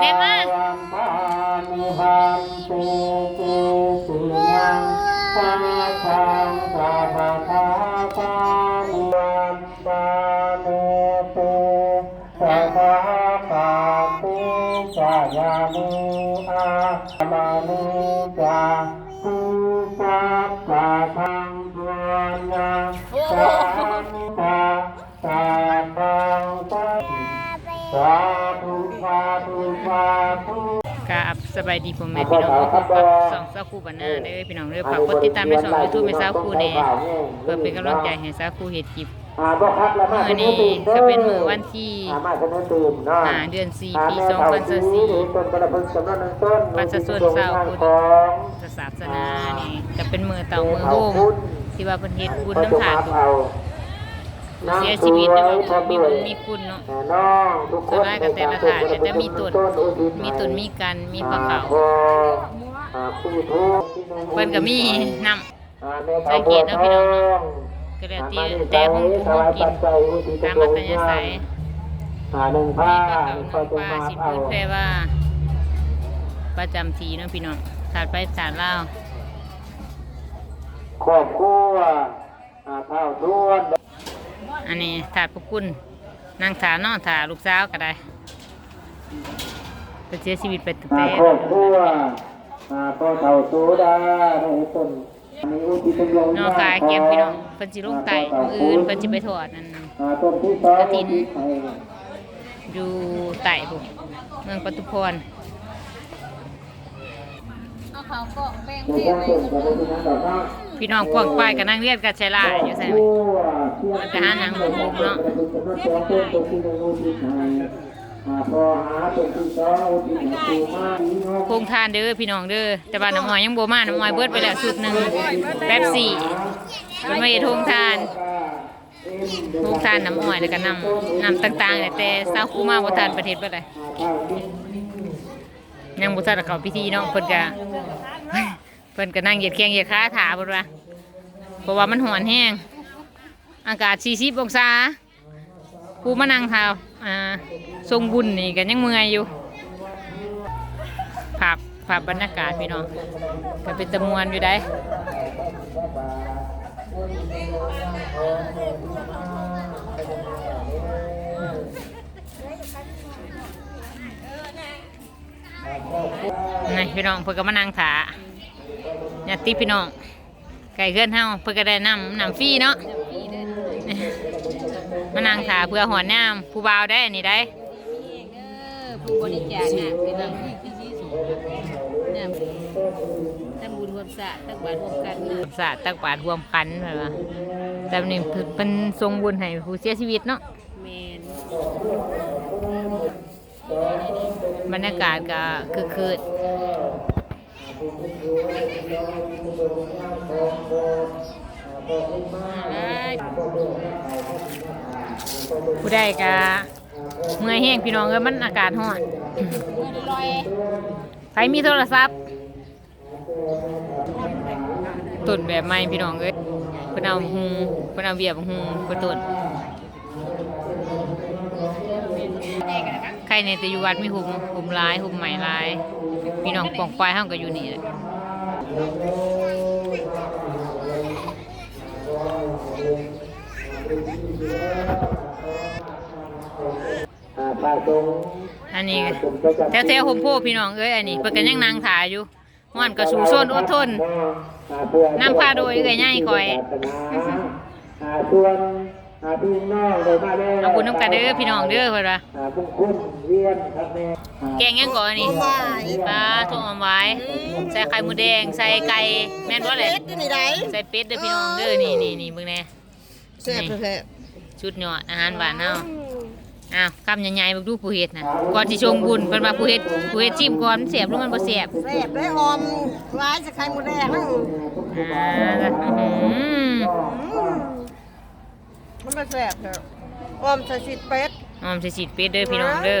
แม่มายัมาาธุสาธุสาธุกับสบายดีผมแม่พี่น้องทุกคนกับสองสาวคู่บ้านหน้าเด้อพี่น้องเด้อฝากกดติดตามในช่องยูทูบแม่สาวคู่แน่เพื่อเป็นกำลังใจให้สาวคู่เฮ็ดคลิบมามื้อนี้ก็เป็นมือวันที่อ่ามากันตื่นเนาะห้าเดือนสี่ปีสองพันสิบสี่ต้นกระเพิ่งสำนักหนึ่งต้นสาวะเศร้าของศาสนานี่ก็เป็นมือเต่ามือโฮมที่ว่าเพิ่นเฮ็ดบุญน้ำทาน เอาเสียชีวิตเนาะมีบุญมีคุณเนาะน้องทุกคส่วนนมากก็แต่ละถาดก็จะมีต้นมีต้นมีกันมีปลาขาวอ่าผู้ทุกข์เพิ่นก็มีน้ำอ่าแม่สังเกตเนาะพี่น้องเนาะก็แล้วแต่แต่ผมผมกินตามอัธยาศัยอ่าหนึ่งผ้ามีปลาเก๋าน้ำปลาสิพื้นแปลว่าประจำทีเนาะพี่น้องถาดไปถาดเล่าวครอบครัวอ่าเท่าทวน อันนี้ถาดพวกคุณนางถาน้องถาลูกสาวก็ได้ไปเสียชีวิตไปตั้งอ่าแต่ครอบครัวอ่าพ่อเท่าโซดาในต้นอันนี้อุทิศเป็นโยมน้องกายเก็บพี่น้องเพิ่นสิลงไตมืออื่นเพิ่นสิไปถอดนั่นอ่าต้นที่สองกฐินอุทิศให้อยู่ไตพุ่นเมืองปทุพร เขาก็แบ่งในเทการไว้ส่งกับที่น้อกเนาะพี่น้องกวางป้ายกับนางเรียนกับชายลาอยู่ใส่ไหมมันไปหาหนังหมูหมูเนาะโคงทานเด้อพี่น้องเด้อแต่ว่าน้ำอ้อยยังบ่มาน้ำอ้อยเบิดไปแล้วชุดหนึ่งแป๊บสี่เป็นมาเฮ็ดโครงทานโคงทานน้ำอ้อยแล้วก็น้ำน้ำต่างๆเนี่ยแต่สาคู่มาบ่ทันประเทศเบิดเลย ยังบ่ทันเขาพิธีเนาะเพิ่นก็เพิ่นก็นั่งเหยียดแข้งเหยียดขาถาเพิ่นว่าเพราะว่ามันร้อนแห้งอากาศ40องศาผู้มานั่งเทาอ่าทรงบุญนี่ก็ยังเมื่อยอยู่ภาพภาพบรรยากาศพี่น้องก็เป็นตะมวนอยู่ได้ นี่พี่น้องเพิ่นก็มานั่งถาญาติพี่น้องไก่เคลื่อนเฮาเพิ่นก็ได้นำนำฟรีเนาะมานั่งถาเพื่อหัวน้ำผู้บ่าวได้นี่ได้ผู้บริจาคน่ะเป็นบางที่ที่ที่สูงเนี่ยทำบุญรวมสะตั้งบาทรวมกันนะศาสตร์ตักบาตรรวมกันเหรอแต่นี่เพิ่นเป็นทรงบุญให้ผู้เสียชีวิตเนาะแมน บรรยากาศก็คือคืดผู้ใดก็เมื่อยแห้งพี่น้องเอ้ยมันอากาศร้อนใครมีโทรศัพท์ตุนแบบใหม่พี่น้องเอ้ยเพิ่นเอาหุงเพิ่นเอาเบียบหุงเพิ่นตุน ใครในแต่อยู่วัดมีหุมหุมลายหุมใหม่ลายพี่น้องปองปลายเฮาก็อยู่นี่แหละป้าตรงอันนี้แถวๆโฮมโพพี่น้องเอ้ยอันนี้เพิ่นก็ยังนั่งถ่ายอยู่ฮ้อนก็สู้ซนอดทนน้ำพาโดยเอื้อยใหญ่ข่อย ส่วนอ่าพี่น้องเลยมาแล้วเอาบุญน้ำกันเด้อพี่น้องเด้อเพิ่นว่าอ่าบุญคุณเวียนครับแม่อ่าแกงหยังก่อนอันนี้ปลาทุ่งอมไว้ใส่ไข่หมูแดงใส่ไก่แม่นบ่เลยเป็ดอยู่นี่ได้ใส่เป็ดเด้อพี่น้องเด้อนี่นี่นี่เบิ่งแน่แซ่บแท้ชุดยอดอาหารบ้านเฮาอ้าวคำใหญ่ๆเบิ่งดูผู้เฮ็ดน่ะก่อนสิชงบุญเพิ่นว่าผู้เฮ็ดผู้เฮ็ดชิมก่อนมันแซ่บหรือมันบ่แซ่บแซ่บได้ออมไว้จะไข่หมูแดงอ่าอื้อหือ มันไม่แซ่บเถอะออมใส่สิเป็ดออมสิสิเป็ดเด้อพี่น้องเด้อ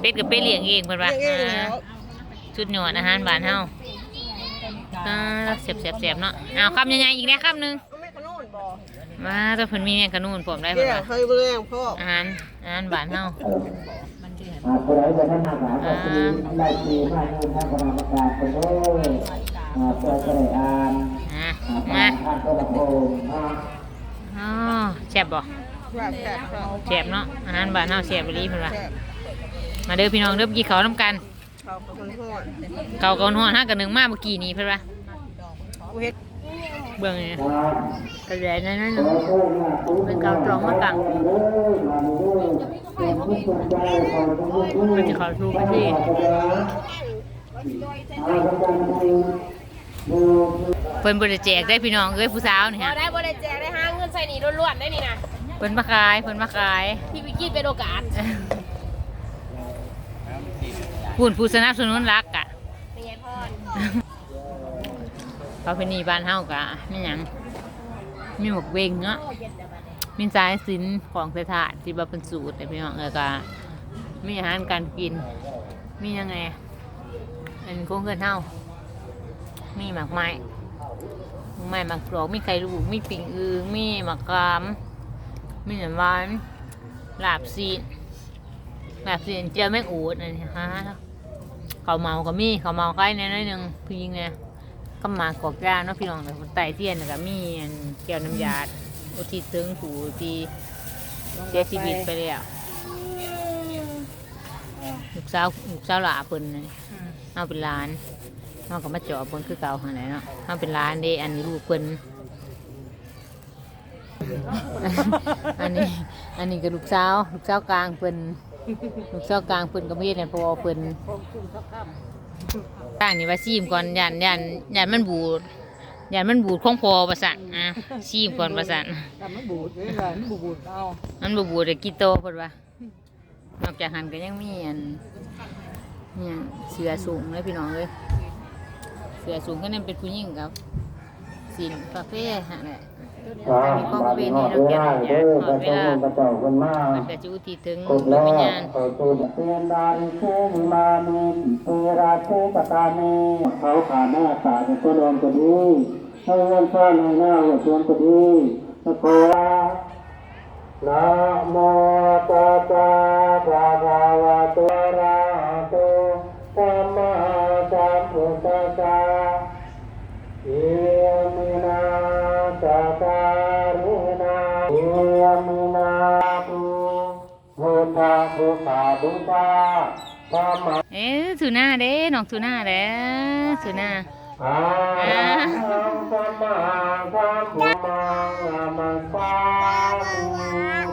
เป็ดก็เป็ดเลี้ยงเองเพิ่นว่าเองๆอ่าแล้วชุดยอดอาหารบ้านเฮาอ่าแซ่บๆๆเนาะอ้าวคำใหญ่ๆอีกแน่คำหนึงมันไม่ขนุนบ่มาแต่เพิ่นมีแมงกะนูนพร้อมได้เดี๋เพิ่นยวว่าเคยเรื่องพ่ออาหารอาหารบ้านเฮามันเดือดอ่าผู้ใดจะนั่งหาก็คือได้ทีมาอยู่ทางคณะกรรมการไปเลยอ่าเพื่อจะได้อ่านอะอ่ามาอ่านก็ละโพงอ่า อ๋อแซ่บบ่แบบแซ่บครับแซ่บเนาะอาหารบ้านเฮาแซ่บอีหลีเพิ่นว่าแซ่บมาเด้อพี่น้องเด้อกินข้าวนํกันเขาเป็นคนโหดเก่าก่อนฮ้อนฮะกันหนึงมาเมื่อกี้นี้เพิ่นว่ากูเฮ็ดเบิ่งนี่อ่ากระแดดน้อยๆหขนึงอโทษนะคุณเป็นกาวตรองมาตั้งเด้อมาเด้อเป็นผู้สนใจของทุกผู้มันจะเข้าสู่พิธีอ่าทำการดูดูเพิ่นบ่ได้แจกได้พี่น้องเอ้ยผู้สาวนี่พอฮะได้บ่ได้แจกได้ห้าเงินใส่หนีล้วนๆได้นี่นะเพิ่นมาขายเพิ่นมาขายพี่วิกกี้เป็นโอกาสผู้ผู้สนับสนุนรักอะเป็นไงพ่อเขาเป็นหนี่บ้านเฮากะไม่หยังมีหมกเวงเนาะมีสายสินของเสถาที่บ่เป็นสูตรแต่พี่น้องแล้วก็มีอาหารการกิน มียังไงอันคงเกินเฮามีหมากไม้หมาก ไม้หมากกรอกมีไข่ลูกมีปิ่งอึงมีหมากกามมีหนามหวานลาบซีนลาบซีนเจียวแมงอูดอันนี้ฮะข้าวเมาก็มีข้าวเมาไข่แน่น้อยหนึงพี่ยิงไงก็มากอกยาเนาะพี่น้องแต่คนไต่เทียนน่ะก็มีอันแก้วน้ำยาอุทิศถึงผู้ที่เสียชีวิตไปแล้วลูกสาวลูกสาวหลาเพิ่นน่ะเอาเป็นหลาน เอาก็มาเจาะเพิ่นคือเก่าหั่นแหละเนาะเอาเป็นหลานเด้อันนี้ลูกเพิ่นอันนี้ อันนี้ก็ลูกสาวลูกสาวกลางเพิ่นลูกสาวกลางเพิ่นก็มีแต่พอเพิ่นตั้งนี่ว่าซีมก่อนยันยันยันมันบูดยันมันบูดของพอประสันอะซีมก่อนประสันมันบูดเลยมันบูดเอามันบบูดแต่กิโตเพิ่นว่านอกจากหันก็ยังมีอันเนี่ยเสือสูงเลยพี่น้องเลย สือสูงก็นั่นเป็นผู้หญิงครับสินคาเฟ่ฮะแหละอ่าบัดนี้ฮอดเวลาเด้อพระเจ้าพระเจ้าคนมามันก็จะอุทิศถึงกดดวแล้งววิญญาณขอตูนเตียนดานเชมิมานิเตราเชปตานีเขาขาหน้าตาจะต้นรวมก็ดีให้เงินซ่อนให้หน้าหัวชวนก็ดีสะโกะนะโมตัสสะภะคะวะโต พุทธาบุตามะเอ๊ะสุน่าเด้น้องสุน่าเด้สุน่าอาหังสัมมาสัมพุทธังอะมัสสามิ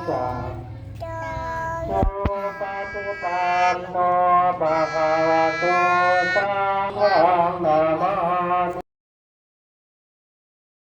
จาโตปะตุปันโนภะคะวะโตสังฆังนา